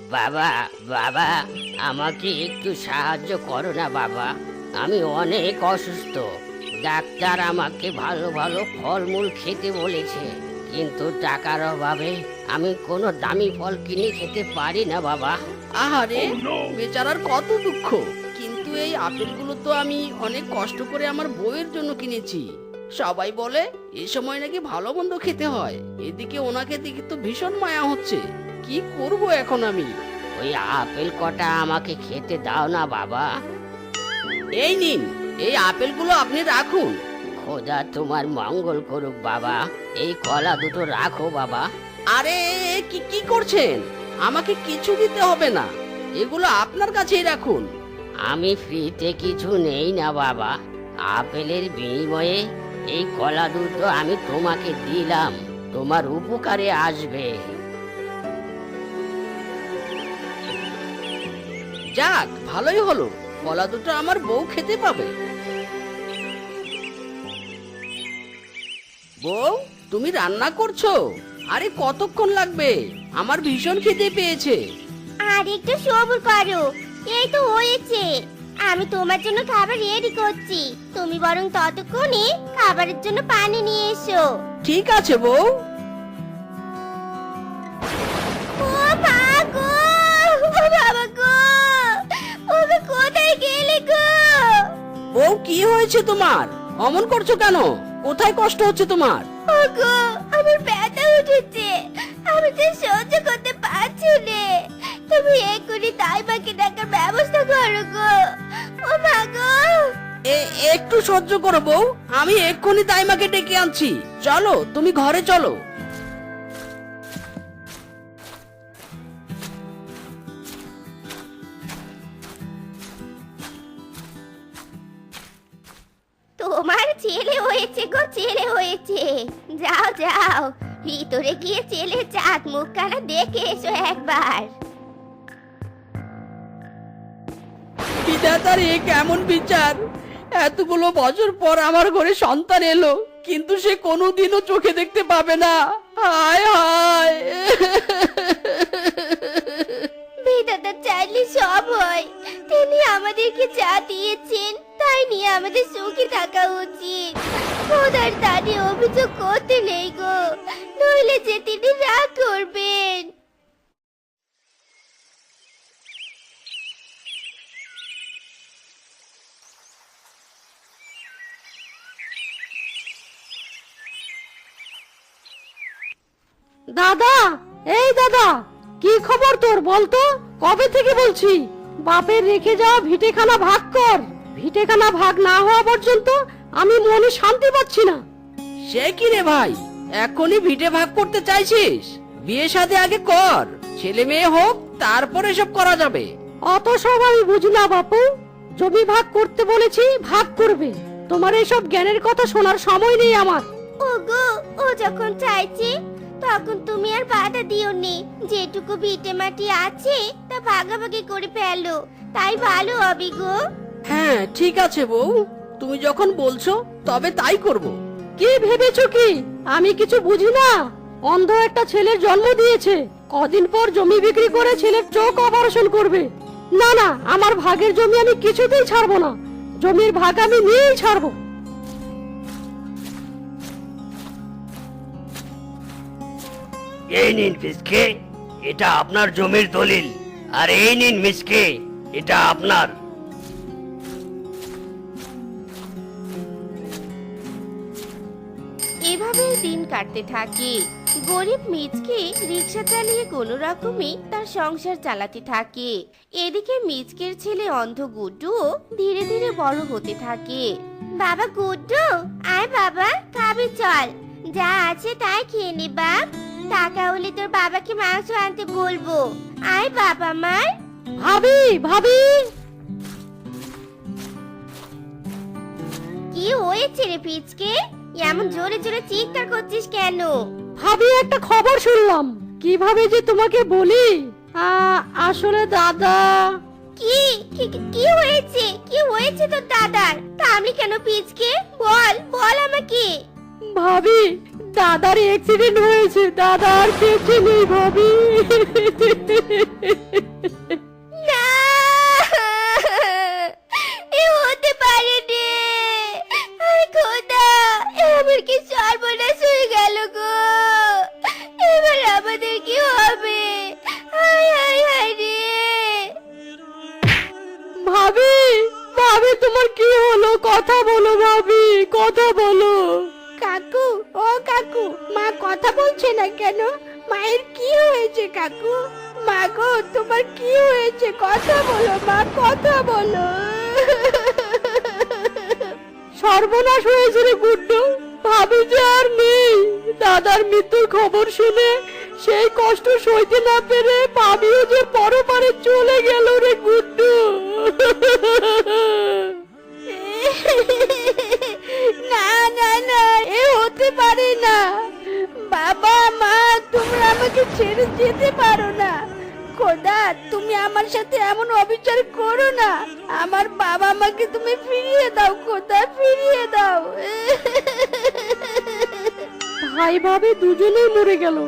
বাবা বাবা আমাকে একটু সাহায্য করো না বাবা। আমি অনেক অসুস্থ। ডাক্তার আমাকে ভালো ভালো ফলমূল খেতে বলেছে। কিন্তু টাকার অভাবে আমি কোনো দামি ফল কিনে খেতে পারি না বাবা। আহারে বেচারার কত দুঃখ। কিন্তু এই আপেলগুলো তো আমি অনেক কষ্ট করে আমার বউয়ের জন্য কিনেছি। সবাই বলে এই সময় নাকি ভালো মন্দ খেতে হয়। এদিকে ওনাকে দেখে তো ভীষণ মায়া হচ্ছে। কি করব এখন আমি? ওই আপেল কটা আমাকে খেতে দাও না বাবা। এই নিন এই আপেলগুলো আপনি রাখুন। খোদা তোমার মঙ্গল করুক বাবা। এই কলা দুটো রাখো বাবা। আরে কি কি করছেন? আমাকে কিছু দিতে হবে না। এগুলো আপনার কাছেই রাখুন। আমি ফ্রিতে কিছু নেই না বাবা। আপেলের বিনিময়ে এই কলা দুটো আমি তোমাকে দিলাম। তোমার উপকারে আসবে। যাক ভালোই হলো। কলা দুটো আমার বউ খেতে পাবে। বউ তুমি রান্না করছ? আরে কতক্ষণ লাগবে? আমার ভীষণ খিদে পেয়েছে। আর একটু সবুর করো। এই তো হয়েছে। আমি তোমার জন্য খাবার রেডি করছি। তুমি বরং ততক্ষণে খাবারের জন্য পানি নিয়ে এসো। ঠিক আছে বউ। বউ কি হয়েছে তোমার? অমন করছ কেন? কোথায় কষ্ট হচ্ছে তোমার? ও গো আমার ব্যথা উঠেছে। আমি তো সহ্য করতে পারছি না। তুমি এক্ষুনি তাই মাকে ডাকার ব্যবস্থা করো গো। ও মা গো। একটু সহ্য করো বউ। আমি এক্ষুনি দাইমাকে ডেকে আনছি। চলো তুমি ঘরে চলো। হয়েছে গো, ছেলে হয়েছে। যাও যাও। ভিতরে গিয়ে ছেলে চাঁদ মুখখানা দেখে এসো একবার। বিধাতার এ কেমন বিচার? এতগুলো বছর পর আমার ঘরে সন্তান এলো, কিন্তু সে কোনোদিনও চোখে দেখতে পাবে না। হায় হায়। বিধাতা চাইলে সব হয়। তিনি আমাদেরকে যা দিয়েছেন, তাই নিয়ে আমাদের সুখী থাকা উচিত। খোদার দাদি অভিযোগ করতে নেই গো। নইলে যে তিনি রাগ করবেন। দাদা, এই দাদা, কি খবর তোর বলতো? কবে থেকে বলছি? বাপের রেখে যাওয়া ভিটেখানা ভাগ কর। ভিটেখানা ভাগ না হওয়া পর্যন্ত আমি মনে শান্তি পাচ্ছি না। সে কি রে ভাই? এখনই ভিটে ভাগ করতে চাইছিস? বিয়ে সাথে আগে কর। ছেলে মেয়ে হোক তারপরে সব করা যাবে। অত সব আমি বুঝি না বাপু। জমি ভাগ করতে বলেছি ভাগ করবে। তোমার এসব জ্ঞানের কথা শোনার সময় নেই আমার। ওগো ও যখন চাইছে তখন তুমি আর বাধা দিও নি যেটুকু ভিটে মাটি আছে, তা ভাগাভাগি করে ফেলো। তাই ভালো হবে গো। হ্যাঁ ঠিক আছে বউ। তুমি যখন বলছো, তবে তাই করব। কি ভেবেছো কি? আমি কিছু বুঝি না? অন্ধ একটা ছেলের জন্ম দিয়েছে। কদিন পর জমি বিক্রি করে ছেলের চোখ অপারেশন করবে। না না, আমার ভাগের জমি আমি কিছুতেই ছাড়বো না। জমির ভাগ আমি নিয়েই ছাড়বো। এই নিন মিসকে, এটা আপনার জমির দলিল। আর এই নিন মিসকে, এটা আপনার। দিন কাটতে থাকে। গরিব মিজকে রিক্সা চালিয়ে কোনো তার সংসার চালাতে থাকে। এদিকে মিজকের ছেলে অন্ধ গুড্ডুও ধীরে ধীরে বড় হতে থাকে। বাবা গুড্ডু, আয় বাবা, খাবি চল। যা আছে তাই খেয়ে নে বাপ। টাকা হলে তোর বাবাকে মাংস আনতে বলব। আয় বাবা মার। ভাবি ভাবি। কি হয়েছে রে পিচকে? এমন জোরে জোরে চিৎকার করছিস কেন? ভাবি একটা খবর শুনলাম। কীভাবে যে তোমাকে বলি? আ, আসলে দাদা। কি কি কি- কি হয়েছে? কি হয়েছে তোর দাদার? তা আমি কেন পিচকে? বল বল আমাকে। ভাবি দাদার অ্যাক্সিডেন্ট হয়েছে দাদা আর বেঁচে নেই ভাবি। এ হতে পারে রে আই খোদা এবার কি গেল গো। এবার আমাদের কি হবে? হায় হায় রে। ভাবি ভাবি তোমার কি হলো? কথা বলো ভাবি কথা বলো। কাকু, ও কাকু, মা কথা বলছে না কেন? মায়ের কি হয়েছে কাকু? মা গো, তোমার কি হয়েছে? কথা বলো, মা, কথা বলো। সর্বনাশ হয়েছে রে গুড্ডু। ভাবি যে আর নেই। দাদার মৃত্যুর খবর শুনে সেই কষ্ট সইতে না পেরে ভাবিও যে পরপারে চলে গেল রে গুড্ডু। না না না, এ হতে পারে না। বাবা, মা, তোমরা আমাকে ছেড়ে যেতে পারো না। খোদা, তুমি আমার সাথে এমন অবিচার করো না। আমার বাবা মাকে তুমি ফিরিয়ে দাও, খোদা, ফিরিয়ে দাও। ভাই ভাবি দুজনেই মরে গেল।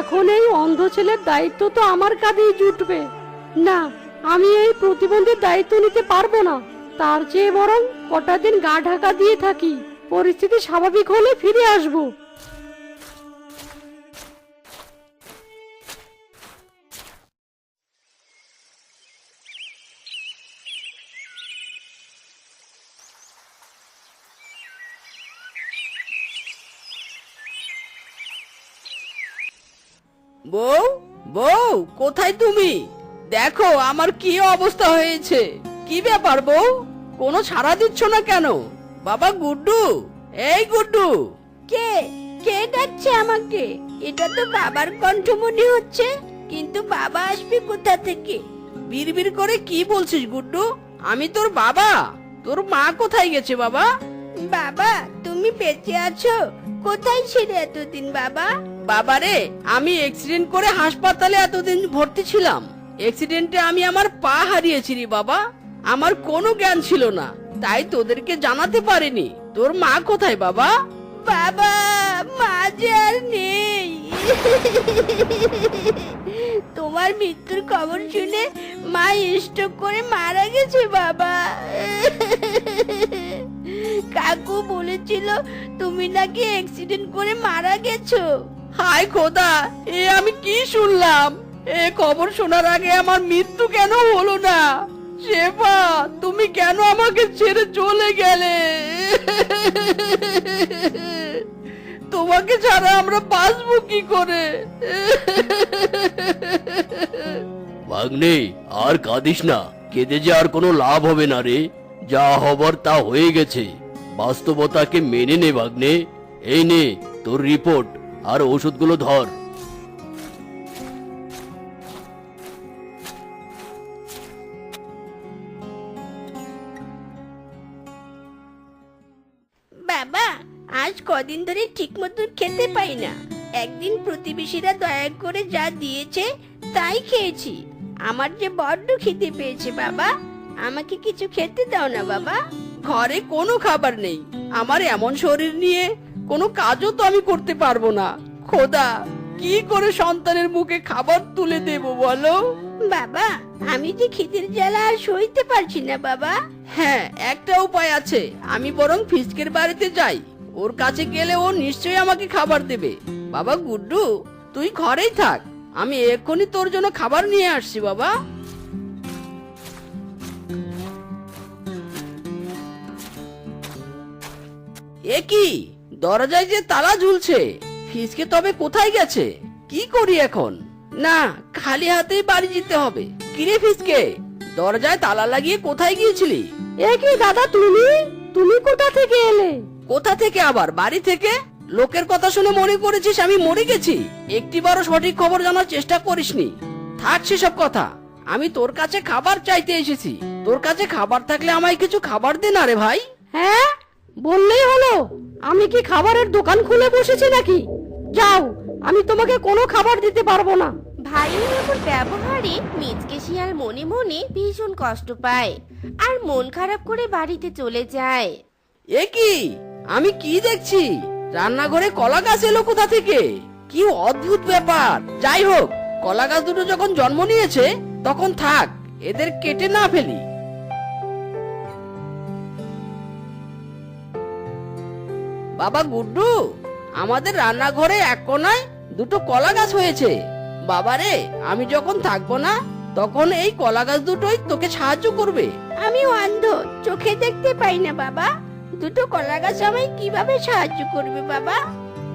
এখন এই অন্ধ ছেলের দায়িত্ব তো আমার কাঁধেই জুটবে। না, আমি এই প্রতিবন্ধীর দায়িত্ব নিতে পারব না। তার চেয়ে বরং কটা দিন গা ঢাকা দিয়ে থাকি। পরিস্থিতি স্বাভাবিক হলে ফিরে আসব। বউ বউ, কোথায় তুমি? দেখো, আমার কি অবস্থা হয়েছে। কি ব্যাপার বউ? কোনো ছাড়া দিচ্ছ না কেন? বাবা গুড্ডু এই গুড্ডু। কে? কে ডাকছে আমাকে? এটা তো বাবার কণ্ঠ মনে হচ্ছে কিন্তু বাবা আসবে কোথা থেকে? বিড়বিড় করে কি বলছিস গুড্ডু? আমি তোর বাবা। তোর মা কোথায় গেছে বাবা? বাবা তুমি বেঁচে আছো। কোথায় ছিলে এতদিন বাবা? বাবারে আমি অ্যাক্সিডেন্ট করে হাসপাতালে এতদিন ভর্তি ছিলাম। অ্যাক্সিডেন্টে আমি আমার পা হারিয়েছি রে বাবা। আমার কোনো জ্ঞান ছিল না। তাই তোদেরকে জানাতে পারিনি। তোর মা কোথায় বাবা? বাবা মা যে আর নেই। তোমার মৃত্যুর খবর শুনে মা স্ট্রোক করে মারা গেছে বাবা। কাকু বলেছিল তুমি নাকি অ্যাক্সিডেন্ট করে মারা গেছো? হায় খোদা এ আমি কি শুনলাম? এ খবর শোনার আগে আমার মৃত্যু কেন হলো না? শেফা, তুমি কেন আমাকে ছেড়ে চলে গেলে? তোমাকে ছাড়া আমরা বাঁচবো কি করে? ভাগ্নে আর কাঁদিস না। কেঁদে যে আর কোনো লাভ হবে না রে। যা হবার তা হয়ে গেছে। বাস্তবতাকে মেনে নে ভাগ্নে এই নে তোর রিপোর্ট আর ওষুধগুলো ধর। কদিন ধরে ঠিক মতো খেতে পাই না। একদিন প্রতিবেশীরা দয়া করে যা দিয়েছে তাই খেয়েছি। আমার যে বড্ড খিদে পেয়েছে বাবা। আমাকে কিছু খেতে দাও না বাবা। ঘরে কোনো খাবার নেই। আমার এমন শরীর নিয়ে কোনো কাজও তো আমি করতে পারব না। খোদা কি করে সন্তানের মুখে খাবার তুলে দেব বলো? বাবা আমি যে খিদের জ্বালা আর সইতে পারছি না বাবা। হ্যাঁ একটা উপায় আছে। আমি বরং ফিসকের বাড়িতে যাই। ওর কাছে গেলে ও নিশ্চয়ই আমাকে খাবার দেবে। বাবা, গুড্ডু, তুই ঘরেই থাক। আমি এক্ষুনি তোর জন্য খাবার নিয়ে আসছি, বাবা। এ কি? দরজায় যে তালা ঝুলছে। ফিসকে তবে কোথায় গেছে? কি করি এখন? না, খালি হাতেই বাড়ি যেতে হবে। কিরে ফিসকে, দরজায় তালা লাগিয়ে কোথায় গিয়েছিলি? এ কি দাদা, তুমি? তুমি কোথা থেকে এলে? কোথা থেকে আবার? বাড়ি থেকে? লোকের কথা শুনে মনে করেছিস আমি মরে গেছি। একটিবারও সঠিক খবর জানার চেষ্টা করিসনি। থাক সেসব কথা। আমি তোর কাছে খাবার চাইতে এসেছি। তোর কাছে খাবার থাকলে আমায় কিছু খাবার দে না রে ভাই। হ্যাঁ? বললেই হলো। আমি কি খাবারের দোকান খুলে বসেছি নাকি? যাও আমি তোমাকে কোনো খাবার দিতে পারব না। ভাইয়ের এমন ব্যবহারে মিজকে শিয়াল মনে মনে ভীষণ কষ্ট পায়। আর মন খারাপ করে বাড়িতে চলে যায়। এ কি? আমি কি দেখছি? রান্নাঘরে কলা গাছ এলো কোথা থেকে? কি অদ্ভুত ব্যাপার। যাই হোক কলা গাছ দুটো যখন জন্ম নিয়েছে, তখন থাক, এদের কেটে না ফেলি। বাবা গুড্ডু, আমাদের রান্নাঘরে এক কোনায় দুটো কলা গাছ হয়েছে। বাবারে, আমি যখন থাকব না, তখন এই কলা গাছ দুটোই তোকে সাহায্য করবে। আমি অন্ধ, চোখে দেখতে পাই না বাবা। দুটো কলা গাছ আমায় কীভাবে সাহায্য করবে বাবা?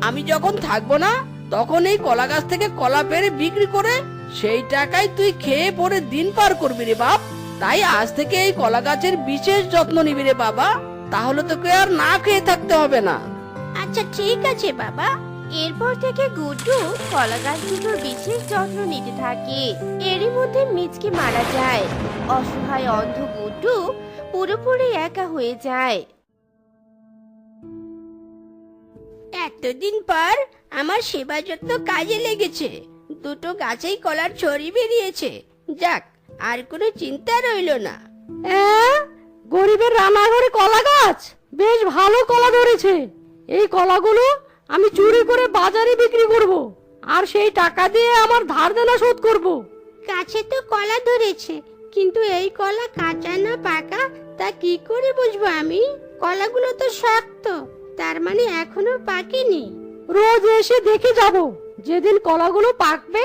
আমি যখন থাকব না তখন এই কলা গাছ থেকে কলা পেরে বিক্রি করে সেই টাকায় তুই খেয়ে পরে দিন পার করবি রে বাপ। তাই আজ থেকে এই কলা গাছের বিশেষ যত্ন নিবি রে বাবা। তাহলে তোকে আর না খেয়ে থাকতে হবে না। আচ্ছা ঠিক আছে বাবা। এরপর থেকে গুড্ডু কলা গাছ দুটোর বিশেষ যত্ন নিতে থাকে। এরই মধ্যে মিচকে মারা যায়। অসহায় অন্ধ গুড্ডু পুরোপুরি একা হয়ে যায়। এতদিন পর আমার সেবা যত্ন কাজে লেগেছে। দুটো গাছেই কলার ছড়ি বেরিয়েছে। যাক আর কোনো চিন্তা রইল না? গরিবের রান্নাঘরে কলা গাছ? বেশ ভালো কলা ধরেছে। এই কলাগুলো আমি চুরি করে বাজারে বিক্রি করব। আর সেই টাকা দিয়ে আমার ধার দেনা শোধ করব। গাছে তো কলা ধরেছে কিন্তু এই কলা কাঁচা না পাকা তা কি করে বুঝব আমি? কলাগুলো তো শক্ত। তার মানে এখনও পাকেনি? রোজ এসে দেখে যাব। যেদিন কলাগুলো পাকবে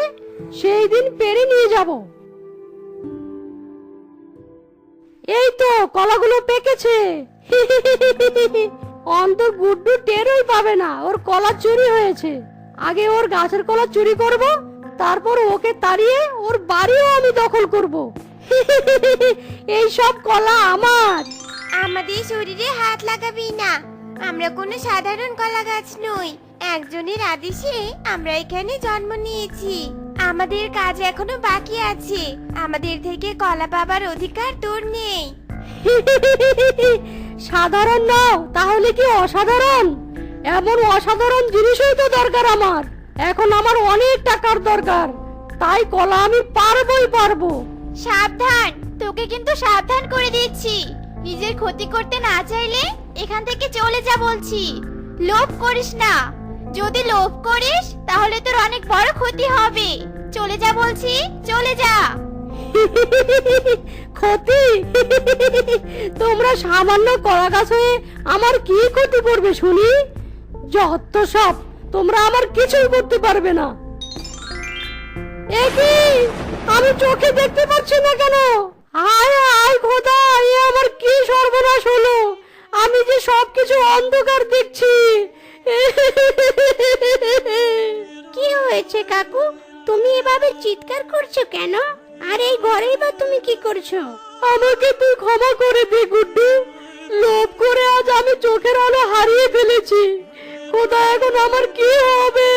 সেই দিন পেরে নিয়ে যাব। এই তো কলাগুলো পেকেছে। অন্ত গুড্ডু টেরই পাবে না ওর কলা চুরি হয়েছে। আগে ওর গাছের কলা চুরি করব তারপর ওকে তাড়িয়ে ওর বাড়িও আমি দখল করব। এই সব কলা আমার। আমাদের শরীরে হাত লাগাবি না। আমরা কোনো সাধারণ কলা গাছ নই। একজনের আদেশে আমরা এখানে জন্ম নিয়েছি। আমাদের কাজ এখনও বাকি আছে। আমাদের থেকে কলা পাবার অধিকার তোর নেই। সাধারণ নাও তাহলে কি অসাধারণ? এমন অসাধারণ জিনিসই তো দরকার আমার। এখন আমার অনেক টাকার দরকার। তাই কলা আমি পারবই পারব। সাবধান তোকে কিন্তু সাবধান করে দিচ্ছি। নিজের ক্ষতি করতে না চাইলে এখান থেকে চলে যা বলছি। লোভ করিস না। যদি লোভ করিস, তাহলে তোর অনেক বড় ক্ষতি হবে। চলে যা বলছি, চলে যা। ক্ষতি? তোমরা সামান্য কলা গাছ হয়ে আমার কি ক্ষতি করবে শুনি? যত সব, তোমরা আমার কিছুই করতে পারবে না। এ আমি চোখে দেখতে পাচ্ছি না কেন? আয় আয় খোদা আমার কি সর্বনাশ হলো? যে সবকিছু অন্ধকার দেখছি। কি হয়েছে কাকু? তুমি এভাবে চিৎকার করছ কেন? আর এই ঘরেই বা তুমি কি করছ? আমাকে তুই ক্ষমা করে দে গুড্ডু। লোভ করে আজ আমি চোখের আলো হারিয়ে ফেলেছি। খোদা এখন আমার কি হবে?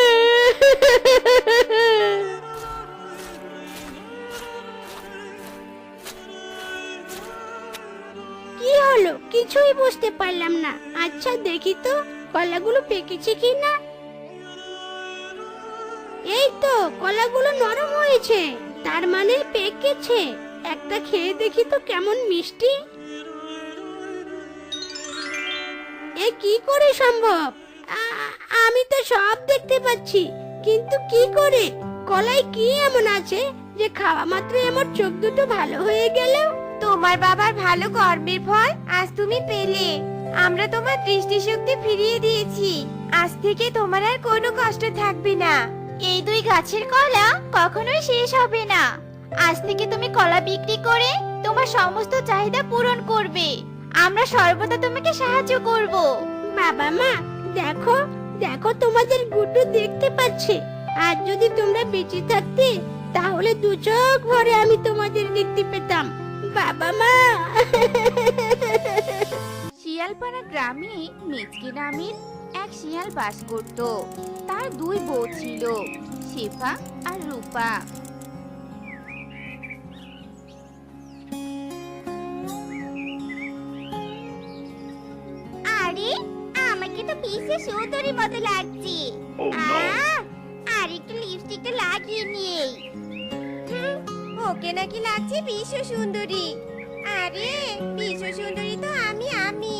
কি হলো? কিছুই বুঝতে পারলাম না। আচ্ছা দেখি তো, কলাগুলো পেকেছে কি না? এই তো, কলাগুলো নরম হয়েছে। তার মানে পেকেছে। একটা খেয়ে দেখি তো কেমন মিষ্টি। এ কি করে সম্ভব? আমি তো সব দেখতে পাচ্ছি। কিন্তু কি করে? কলাই কি এমন আছে যে খাওয়া মাত্র আমার চোখ দুটো ভালো হয়ে গেল তোমার বাবার ভালো কর্মের ফল আজ তুমি পেলে। আমরা তোমার দৃষ্টিশক্তি ফিরিয়ে দিয়েছি। আজ থেকে তোমার আর কোনো কষ্ট থাকবে না। এই দুই গাছের কলা কখনোই শেষ হবে না। আজ থেকে তুমি কলা বিক্রি করে তোমার সমস্ত চাহিদা পূরণ করবে। আমরা সর্বদা তোমাকে সাহায্য করব। বাবা মা, দেখো দেখো তোমাদের গুড্ডু দেখতে পাচ্ছে। আর যদি তোমরা বেঁচে থাকতে, তাহলে দু চোখ ভরে আমি তোমাদের দেখতে পেতাম। বাবা মা। শিয়ালপাড়া গ্রামে মেচকে নামের এক শিয়াল বাস করত। তার দুই বউ ছিল শেফা আর রূপা। আরে আমাকে তো পিসে সুন্দরী মতো লাগছে। আর একটু লিপস্টিকটা লাগিয়ে নিয়ে ওকে নাকি লাগছে বিশ্ব সুন্দরী? আরে, বিশ্ব সুন্দরী তো আমি আমি।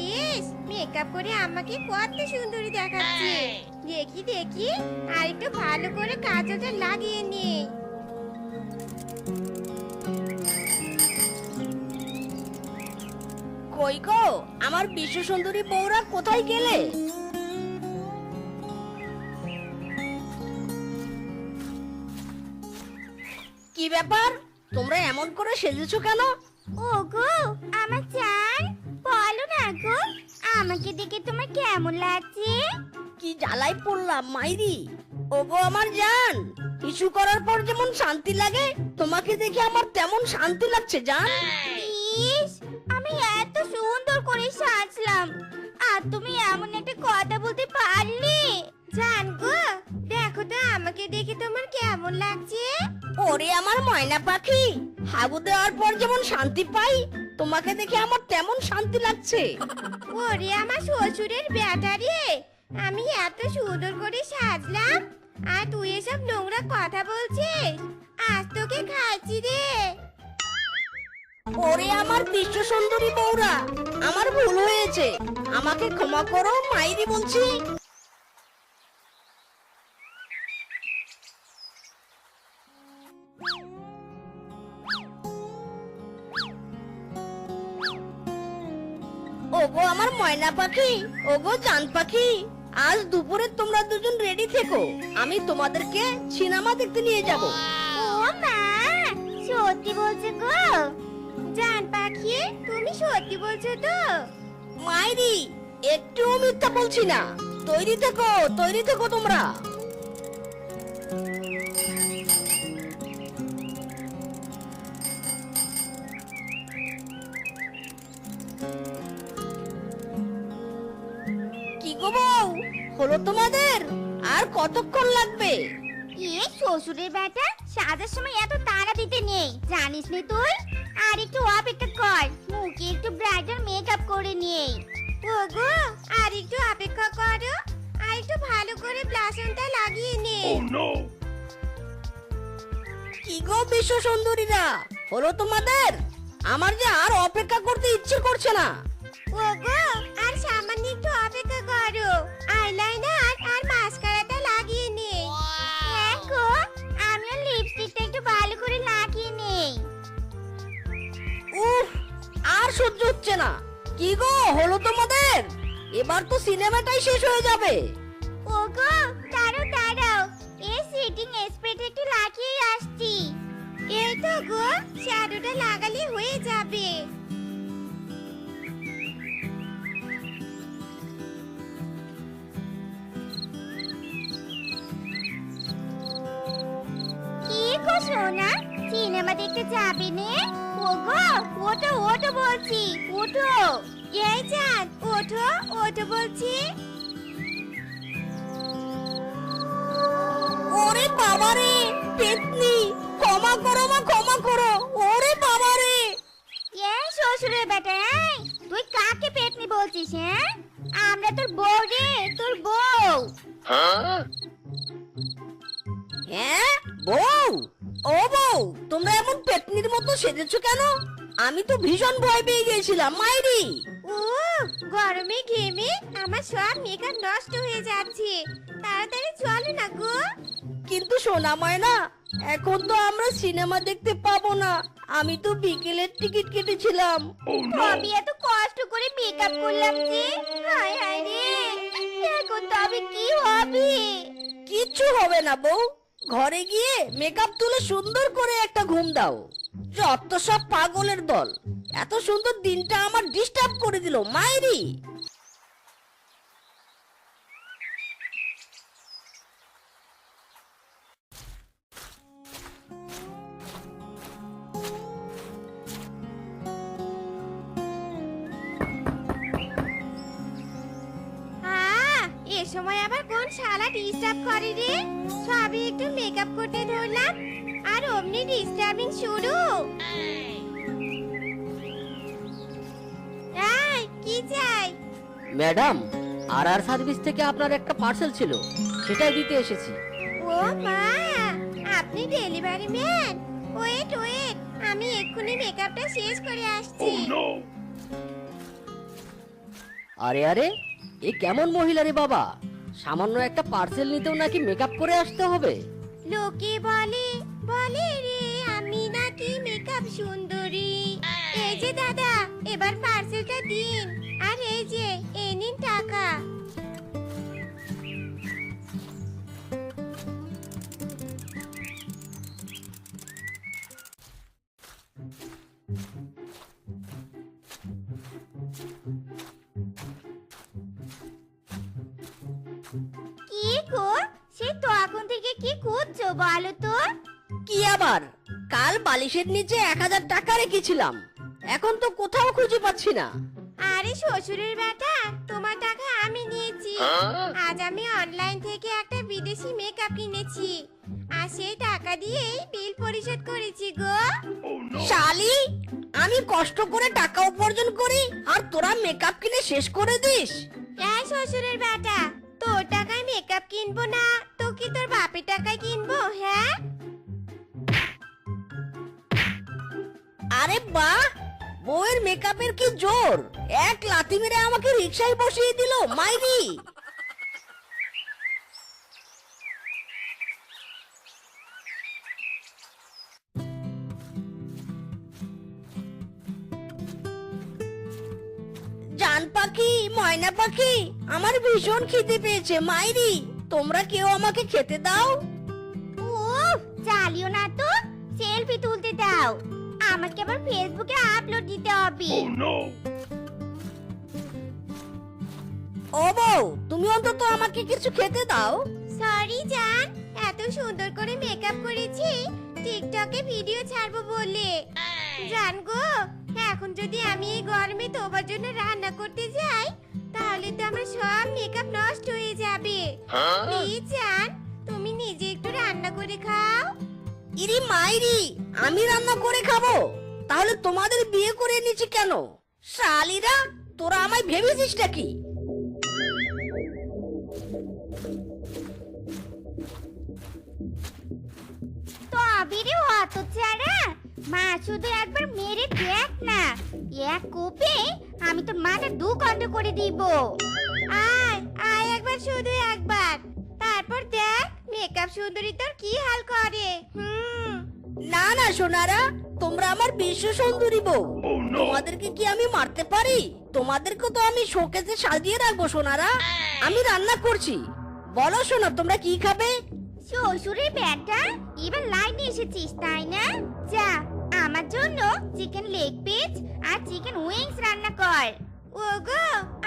ইয়েস মেকআপ করে আমাকে কত সুন্দরী দেখাচ্ছে। দেখি দেখি, আর একটু ভালো করে কাজলটা লাগিয়ে নিই কই গো, আমার বিশ্ব সুন্দরী বউরা কোথায় গেলে? ব্যাপার? তোমরা এমন করে সেজেছো কেন? ওগো আমার চান বলো না গো আমাকে দেখে তোমার কেমন লাগছে? কি জ্বালাই পড়লাম মাইরি? ওগো আমার জান কিছু করার পর যেমন শান্তি লাগে তোমাকে দেখে আমার তেমন শান্তি লাগছে জান। ইস আমি এত সুন্দর করে সাজলাম আর তুমি এমন একটা কথা বলতে পারলে? জান গো তো আমাকে দেখে তোমার কেমন লাগছে? ওরে আমার ময়না পাখি হাবু দেওয়ার পর যেমন শান্তি পাই তোমাকে দেখে আমার তেমন শান্তি লাগছে। ওরে আমার শ্বশুরের ব্যাটারি আমি এত সুন্দর করে সাজলাম আর তুই এসব নোংরা কথা বলছিস আজ তোকে খাচ্ছি রে। ওরে আমার বিশ্ব সুন্দরী বৌরা আমার ভুল হয়েছে আমাকে ক্ষমা করো মাইরি বলছি। ময়না পাখি ওগো জান পাখি আজ দুপুরে তোমরা দুজন রেডি থেকো। আমি তোমাদেরকে সিনেমা দেখতে নিয়ে যাব। ও মা সত্যি বলছো গো? জান পাখি তুমি সত্যি বলছো তো? মাইরি একটু মিথ্যা বলছি না। তৈরি থেকো তৈরি থেকো তোমরা। হলো তোমাদের? আর কতক্ষণ লাগবে? এ শ্বশুরের বেটা সাজার সময় এত তাড়া দিতে নেই জানিস নি তুই? আর একটু অপেক্ষা কর মুখে একটু ব্রাইডাল মেকআপ করে নেই ওগো আর একটু অপেক্ষা করো আর একটু ভালো করে ব্লাশনটা লাগিয়ে নে। কি গো বিশ্ব সুন্দরীরা হলো তোমাদের? আমার যে আর অপেক্ষা করতে ইচ্ছে করছে না। ওগো সহ্য হচ্ছে না। কি গো, হলো তোমাদের? এবার তো সিনেমাটাই শেষ হয়ে যাবে। ওগো, দাঁড়াও দাঁড়াও। এই সিটিং স্প্রেটা একটু লাগিয়ে আসছি। এই তো গো শ্যাডোটা লাগালে হয়ে যাবে। কি গো সোনা, সিনেমা দেখতে যাবে নে? ওগো ওটো ওটো বলছি ওঠো। এই চাঁদ ওঠো ওঠো বলছি। ওরে বাবারে পেতনি ক্ষমা করো মা ক্ষমা করো। ওরে বাবারে। এই শ্বশুরের বেটা তুই কাকে পেটনি বলছিস হ্যাঁ? আমরা তোর বউ রে তোর বউ। হ্যাঁ? বউ? ও বউ তোমরা এমন পেতনির মতো সেজেছো কেন? আমি তো ভীষণ ভয় পেয়ে গিয়েছিলাম মাইরি। ও গরমে ঘেমে আমার সব মেকআপ নষ্ট হয়ে যাচ্ছে। তাড়াতাড়ি চলো না গো। কিন্তু সোনা ময়না এখন তো আমরা সিনেমা দেখতে পাবো না। আমি তো বিকেলের টিকিট কেটেছিলাম। আমি এত কষ্ট করে মেকআপ করলাম যে হায় হায় রে। এখন তবে কি হবে। কিচ্ছু হবে না বউ। ঘরে গিয়ে মেকআপ তুলে সুন্দর করে একটা ঘুম দাও। যত সব পাগলের দল, এত সুন্দর দিনটা আমার ডিস্টার্ব করে দিল মায়েরি এ সময় আবার কোন শালা ডিস্টার্ব করে রে? সবই একটু মেকআপ করতে ধরলাম। আর অমনি ডিস্টার্বিং শুরু। এই কি চাই? ম্যাডাম আর আর সার্ভিস থেকে আপনার একটা পার্সেল ছিল সেটাই দিতে এসেছি। ও মা আপনি ডেলিভারি ম্যান? ওয়েট ওয়েট আমি এক্ষুনি মেকআপটা শেষ করে আসছি। আরে আরে এ কেমন মহিলা রে বাবা? সামান্য একটা পার্সেল নিতেও নাকি মেকআপ করে আসতে হবে। লোকে বলে বলে রে, আমি নাকি মেকআপ সুন্দরী। এই যে দাদা, এবার পার্সেলটা দিন। আর এই যে, এ নিন টাকা। বালিশের নিচে এক হাজার টাকা রেখেছিলাম। এখন তো কোথাও খুঁজে পাচ্ছি না। আরে শ্বশুরের বেটা তোমার টাকা আমি নিয়েছি। আজ আমি অনলাইন থেকে একটা বিদেশি মেকআপ কিনেছি। আর সেই টাকা দিয়েই বিল পরিশোধ করেছি গো। শালি আমি কষ্ট করে টাকা উপার্জন করি আর তোরা মেকআপ কিনে শেষ করে দিস। এই শ্বশুরের বেটা তোর টাকায় মেকআপ কিনবো না তো কি তোর বাপের টাকায় কিনবো আরে বাহ! বউয়ের মেকআপের কি জোর? এক লাথি মেরে আমাকে রিক্সায় বসিয়ে দিল, মাইরি! জান পাখি, ময়না পাখি, আমার ভীষণ খিদে পেয়েছে, মাইরি! তোমরা কেউ আমাকে খেতে দাও? উফ, চালিও না তো, সেলফি তুলতে দাও। আমাকে আবার ফেসবুকে আপলোড দিতে হবে। ও বউ তুমি অন্তত আমাকে কিছু খেতে দাও। সরি জান। এত সুন্দর করে মেকআপ করেছি টিকটকে ভিডিও ছাড়বো বলে। জান গো এখন যদি আমি এই গরমে তোমার জন্য রান্না করতে যাই তাহলে তো আমার সব মেকআপ নষ্ট হয়ে যাবে। প্লিজ জান তুমি নিজে একটু রান্না করে খাও। ইরি মাইরি আমি রান্না করে খাব। তাহলে তোমাদের বিয়ে করে এনেছি কেন? শালিরা, তোরা আমায় ভেবেছিসটা কি তবেরে অত মা শুধু একবার মেরে দেখ না। এক আমি তো দু করে দিব। একবার একবার। তারপর দেখ মেকআপ সুন্দরী তোর কি হাল করে। হুম। না না সোনারা তোমরা আমার বিশ্ব সুন্দরী বউ। তোমাদেরকে কি আমি মারতে পারি? তোমাদেরকে তো আমি শোকেসে সাজিয়ে রাখব সোনারা। আমি রান্না করছি। বলো সোনা তোমরা কি খাবে? শ্বশুরের বেটা এবার লাইনে এসেছিস তাই না? যা আমার জন্য চিকেন লেগ পিস আর চিকেন উইংস রান্না কর। ওগো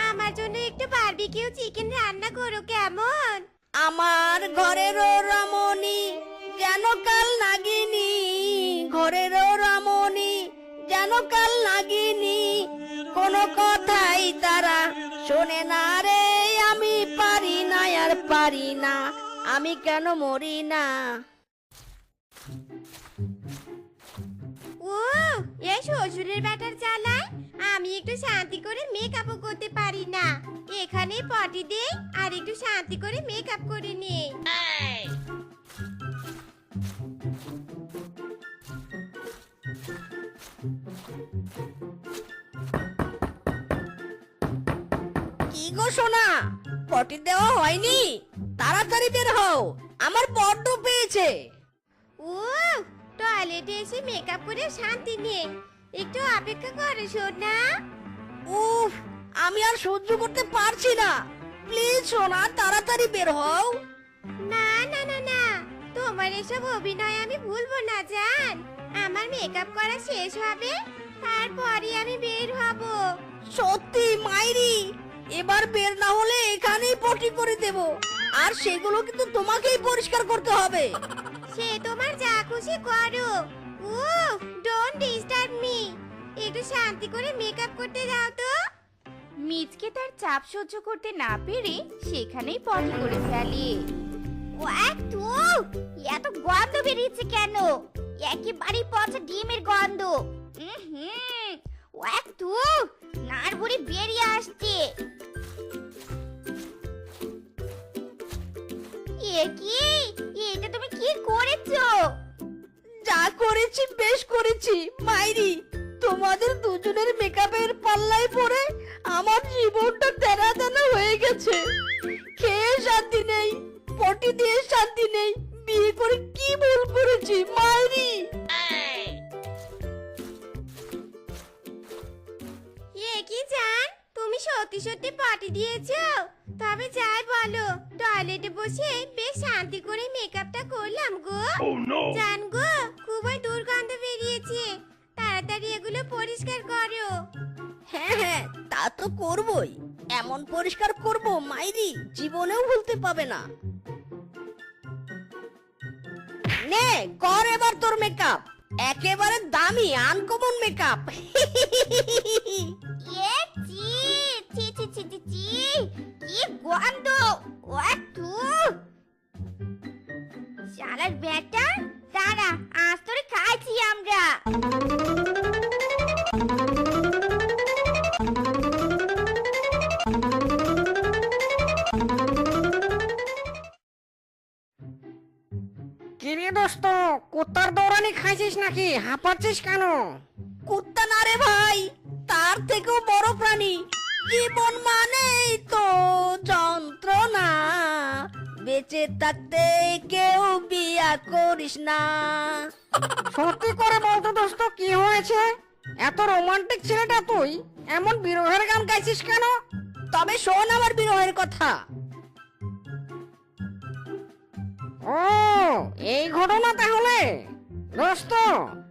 আমার জন্য একটু বারবিকিউ চিকেন রান্না করো কেমন? আমার ঘরেরও রমণী যেন কাল নাগিনী ঘরেরও রমণী, যেন কাল নাগিনী, কোনো কথাই তারা শোনে না রে, আমি পারি না আর পারি না, আমি কেন মরি না? ও এই শ্বশুরের ব্যাটার জ্বালায় আমি একটু শান্তি করে মেকআপও করতে পারি না। এখানে পটি দে আর একটু শান্তি করে মেকআপ করে নে গো সোনা পটি দেওয়া হয়নি। তাড়াতাড়ি বের হও আমার বড্ড পেয়েছে। ও টয়লেটে এসে মেকআপ করে শান্তি নে একটু অপেক্ষা করে সোনা। উফ আমি আর সহ্য করতে পারছি না। প্লিজ সোনা তাড়াতাড়ি বের হও। না না না না তোমার এসব অভিনয় আমি ভুলবো না জান। আমার মেকআপ করা শেষ হবে তারপরে আমি বের হব। সত্যি মাইরি এবার বের না হলে এখানেই পটি করে দেব। আর সেগুলো কিন্তু তোমাকেই পরিষ্কার করতে হবে। সে তোমার যা খুশি করো। উফ ডোন্ট ডিস্টার্ব মি একটু শান্তি করে মেকআপ করতে দাও তো। মিজকে তার চাপ সহ্য করতে না পেরে সেখানেই পটি করে ফেলে। ওয়াক তু এত গন্ধ বেরিয়েছে কেন? একেবারে পচা ডিমের গন্ধ। হুম। ওয়াক তু নাড়বুড়ি বেরিয়ে আসছে। এ কি? এটা তুমি কি করেছ? যা করেছি বেশ করেছি মাইরি। তোমাদের দুজনের মেকআপের পাল্লায় পড়ে আমার জীবনটা তেরা তেনা হয়ে গেছে। খেয়ে শান্তি নেই পটি দিয়ে শান্তি নেই বিয়ে করে কি ভুল করেছি মাইরি? এ কি জান? তুমি সত্যি সত্যি পার্টি দিয়েছ। তবে যাই বলো টয়লেটে বসে বেশ শান্তি করে মেকআপটা করলাম গো। জান গো খুবই দুর্গন্ধ বেরিয়েছে। তাড়াতাড়ি এগুলো পরিষ্কার করো। হ্যাঁ হ্যাঁ তা তো করবই। এমন পরিষ্কার করব মাইরি জীবনেও ভুলতে পাবে না। নে কর এবার তোর মেকআপ একেবারে দামি আনকমন মেকআপ হাঁপাচ্ছিস কেন? কুত্তা না রে ভাই তার থেকেও বড় প্রাণী। জীবন মানেই তো যন্ত্রণা। বেঁচে থাকতে কেউ বিয়া করিস না। সত্যি করে বলতো দোস্ত কি হয়েছে? এত রোমান্টিক ছেলেটা তুই এমন বিরহের গান গাইছিস কেন? তবে শোন আমার বিরহের কথা। ও এই ঘটনা তাহলে। দোস্ত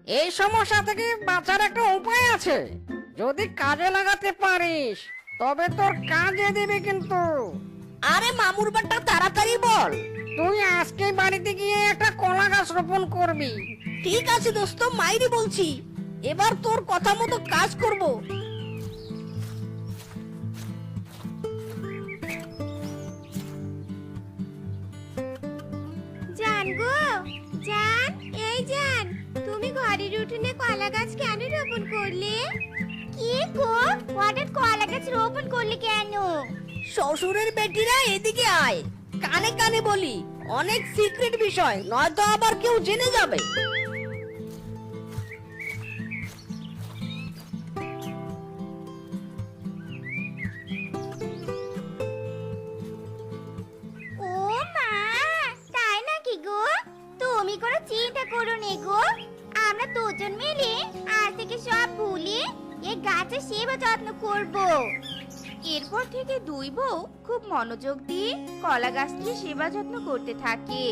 এই সমস্যা থেকে বাঁচার একটা উপায় আছে। যদি কাজে লাগাতে পারিস তবে তোর কাজে দিবে কিন্তু। আরে মামুর ব্যাটা তাড়াতাড়ি বল। তুই আজকে বাড়িতে গিয়ে একটা কলা গাছ রোপণ করবি। ঠিক আছে দোস্ত মাইরি বলছি। এবার তোর কথা মতো কাজ করব। উঠোনে কলা গাছ কেন রোপণ করলে? কি গো? হঠাৎ কলা গাছ রোপণ করলে কেন? শ্বশুরের বেটিরা এদিকে আয়। কানে কানে বলি, অনেক সিক্রেট বিষয়, নয়তো আবার কেউ জেনে যাবে। দুজন মিলে আজ থেকে সব ভুলে এই গাছের সেবা যত্ন করব। এরপর থেকে দুই বউ খুব মনোযোগ দিয়ে কলা গাছটির সেবা যত্ন করতে থাকে।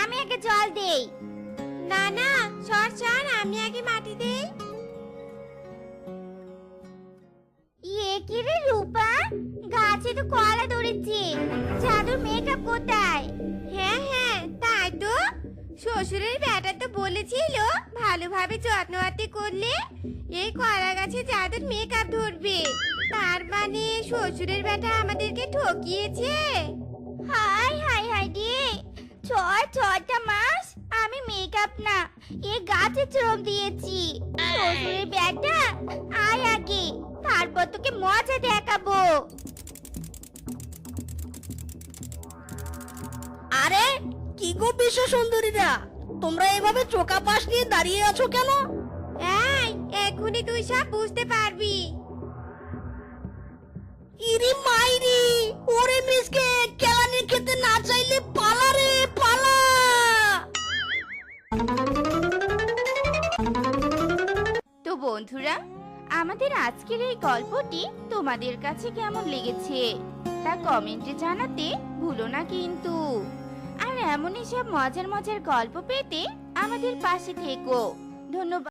আমি আগে জল দেই। না না, সর সর, আমি আগে গাছে তো কলা ধরেছে। জাদুর মেকআপ কোথায়? হ্যাঁ হ্যাঁ তাই তো। শ্বশুরের বেটা তো বলেছিল, ভালোভাবে যত্ন করলে এই কলা গাছে জাদুর মেকআপ ধরবে। তার মানে শ্বশুরের বেটা আমাদেরকে ঠকিয়েছে? হাই হাই হাই রে। ছয়, ছয়টা মাস আমি মেকআপ না, এ গাছে শ্রম দিয়েছি। শ্বশুরের বেটা আয় আগে, তারপর তোকে মজা দেখাবো। আরে কি গো বিশ্ব সুন্দরীরা? তোমরা এভাবে চোকা পাশ নিয়ে দাঁড়িয়ে আছো কেন? এই এখনই তুই সব বুঝতে পারবি। ইরি মাইরি ওরে মিসকে কেলানি খেতে না চাইলে পালা রে পালা! তো বন্ধুরা আমাদের আজকের এই গল্পটি তোমাদের কাছে কেমন লেগেছে তা কমেন্টে জানাতে ভুলো না কিন্তু। এমনই সব মজার মজার গল্প পেতে আমাদের পাশে থেকো। ধন্যবাদ।